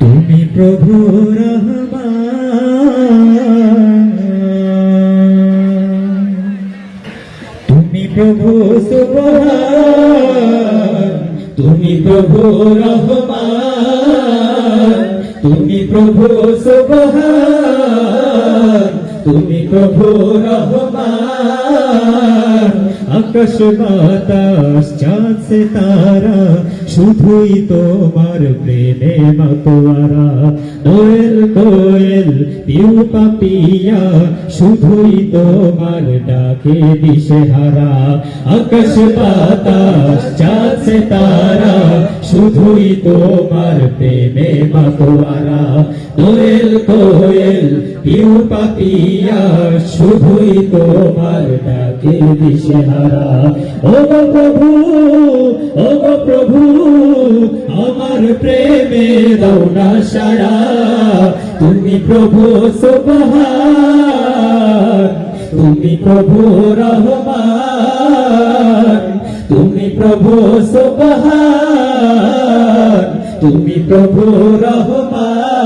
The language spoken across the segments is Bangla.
তুমি প্রভু তুমি প্রভু তুমি প্রভু তুমি প্রভু তুমি প্রভু রহমান। আকাশ বাতাস চাঁদ সে তারা, শুধুই তোমার প্রেমে মতোয়ারা। দোয়েল কোয়েল পিউ পাপিয়া, শুধুই তোমার ডাকে দিশে হারা আকাশ বাতাস চাঁদ সে তারা, শুধুই তোমার প্রেমে মতোয়ারা। দোয়েল কোয়েল পিউ পাপিয়া শুধুই তোমার ডাকে দিশে হারা ও প্রভু ও প্রভু, আমার প্রেমে দাও না সারা তুমি প্রভু সুবহান তুমি প্রভু রহমান। তুমি প্রভু সুবহান তুমি প্রভু রহমান।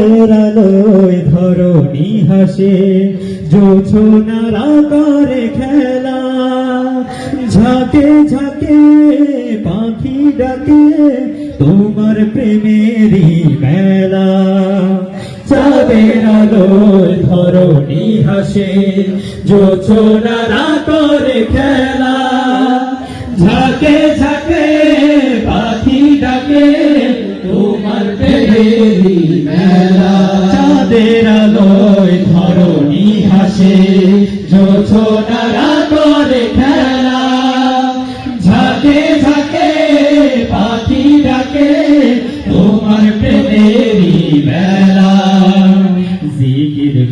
চাঁদের আলোয় ধরণী হাসে জোছনারা করে খেলা। ঝাঁকে ঝাঁকে পাখি ডাকে তোমার প্রেমেরই মেলা। চাঁদের আলোয় ধরণী হাসে জোছনারা করে খেলা। ঝাঁকে ঝাঁকে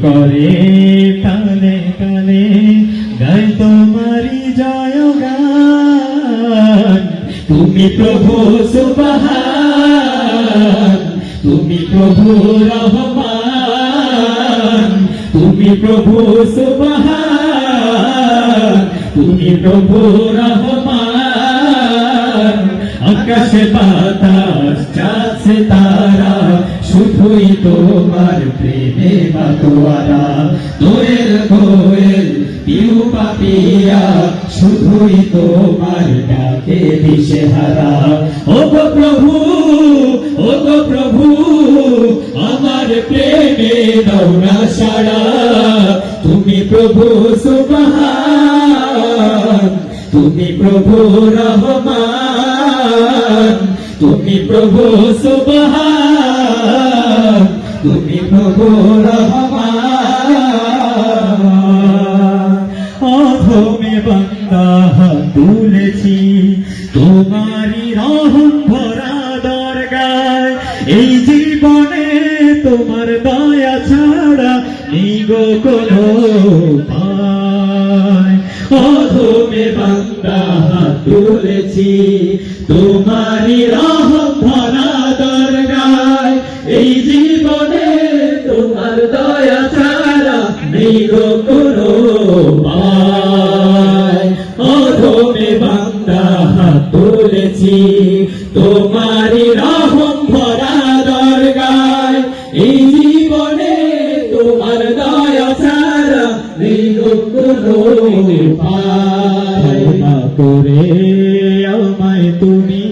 করে কালে কালে গাই তোমারি জয় গান তুমি প্রভু সুবহান, তুমি প্রভু রহমান, তুমি প্রভু সুবহান, তুমি প্রভু রহমান। আকাশ বাতাস তোমার প্রেমে মাতোয়ারা দোয়েল কোয়েল পিউ পাপিয়া শুধুই তোমার ডাকে দিশে হারা ও গো প্রভু ও গো প্রভু, আমার প্রেমে দাও না সারা তুমি প্রভু সুবহান, তুমি প্রভু রহমান, তুমি প্রভু সুবহান। তুমি অধমে বান্দা তুলেছি, তোমারই রহম ভরা দরগায় এই জীবনে তোমার দয়া ছাড়া নেই গো কোনো। অধমে বান্দা তুলেছি, তোমারই রহম গো উপায়। অধমে বান্দা হাত তুলেছি তোমারই রহম ভরা দরগায় এই জীবনে তোমার দয়া উপায়। ক্ষমা করে আমায় তুমি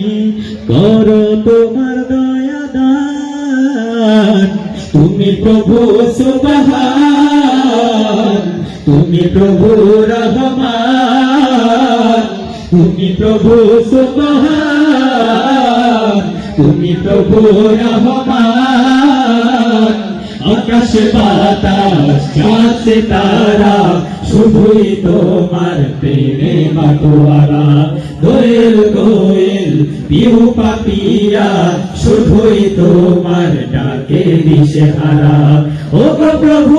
করো তোমার দয়া দান তুমি প্রভু সুবহান তুমি প্রভু রহমান, তুমি প্রভু সুবহান, তুমি প্রভু রহমান। আকাশ বাতাস, চাঁদ সিতারা, শুধুই তোমার প্রেমে মাতোয়ারা দোয়েল গোয়েল, পিউ পাপিয়া, শুধুই তোমার ডাকে দিশে হারা ও প্রভু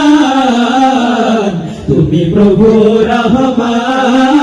তুমি প্রভু রহমান